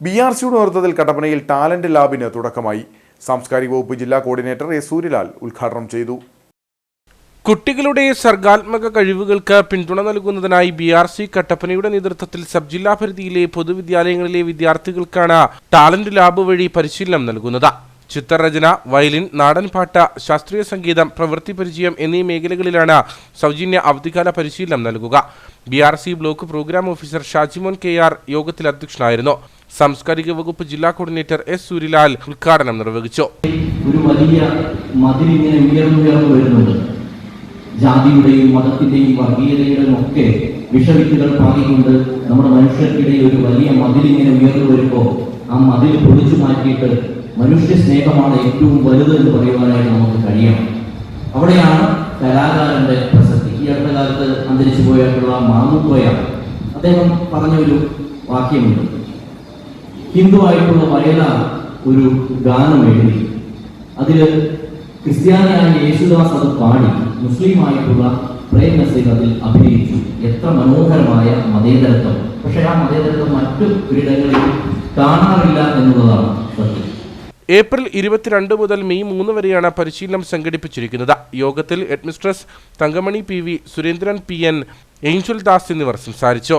B R സിയുടെ നേതൃത്വത്തിൽ കട്ടപ്പനയിൽ ടാലന്റ് ലാബിന് തുടക്കമായി. സാംസ്കാരിക വകുപ്പ് ജില്ലാ കോർഡിനേറ്റർ എ സൂര്യലാൽ ഉദ്ഘാടനം ചെയ്തു. കുട്ടികളുടെ സർഗാത്മക കഴിവുകൾക്ക് പിന്തുണ നൽകുന്നതിനായി ബി ആർ സി കട്ടപ്പനയുടെ നേതൃത്വത്തിൽ സബ് ജില്ലാ പരിധിയിലെ പൊതുവിദ്യാലയങ്ങളിലെ വിദ്യാർത്ഥികൾക്കാണ് ടാലന്റ് ലാബ് വഴി പരിശീലനം നൽകുന്നത്. ചിത്രരചന വയലിൻ നാടൻപാട്ട് ശാസ്ത്രീയ സംഗീതം പ്രവൃത്തി പരിചയം എന്നീ മേഖലകളിലാണ് സൗജന്യ അവധിക്കാല പരിശീലനം നൽകുക. B R C block programme officer Shajimon K R യോഗത്തിൽ അധ്യക്ഷനായിരുന്നു. സാംസ്കാരിക വകുപ്പ് ജില്ലാ കോർഡിനേറ്റർ എസ് സൂര്യലാൽ ഉദ്ഘാടനം നിർവഹിച്ചു. ഒരു വലിയ മതിലിങ്ങനെ ഉയർന്നുയർന്നു വരുന്നുണ്ട്. ജാതിയുടെയും മതത്തിന്റെയും വർഗീയതയുടെയും ഒക്കെ വിഷവിത്തുകൾ പാകിക്കൊണ്ട് നമ്മുടെ മനുഷ്യർക്കിടയിൽ ഒരു വലിയ മതിലിങ്ങനെ ഉയർന്നു വരുമ്പോൾ ആ മതിൽ പൊളിച്ചു മാറ്റിയിട്ട് മനുഷ്യ സ്നേഹമാണ് ഏറ്റവും വലുത് എന്ന് പറയുവാനായിട്ട് നമുക്ക് കഴിയണം. അവിടെയാണ് കലാകാരന്റെ പ്രസക്തി. ഈ അടുത്ത കാലത്ത് അന്തരിച്ചു പോയിട്ടുള്ള മാമുക്കോയാണ്. അദ്ദേഹം പറഞ്ഞ ഒരു വാക്യമുണ്ട് ഹിന്ദുവായിട്ടുള്ള വയലാർ ഒരു ഗാനം എഴുതി. അതിൽ ക്രിസ്ത്യാനിയായ യേശുദാസ് അത് പാടി. മുസ്ലിമായിട്ടുള്ള പ്രേം നസീർ അതിൽ അഭിനയിച്ചു. എത്ര മനോഹരമായ മതേതരത്വം. പക്ഷെ ആ മതേതരത്വം മറ്റു ഒരിടങ്ങളിൽ കാണാറില്ല എന്നുള്ളതാണ് സത്യം. ഏപ്രിൽ ഇരുപത്തിരണ്ട് മുതൽ മെയ് മൂന്ന് വരെയാണ് പരിശീലനം സംഘടിപ്പിച്ചിരിക്കുന്നത്. യോഗത്തിൽ headmistress Thankamani P V Surendran P N Angel Das എന്നിവർ സംസാരിച്ചു.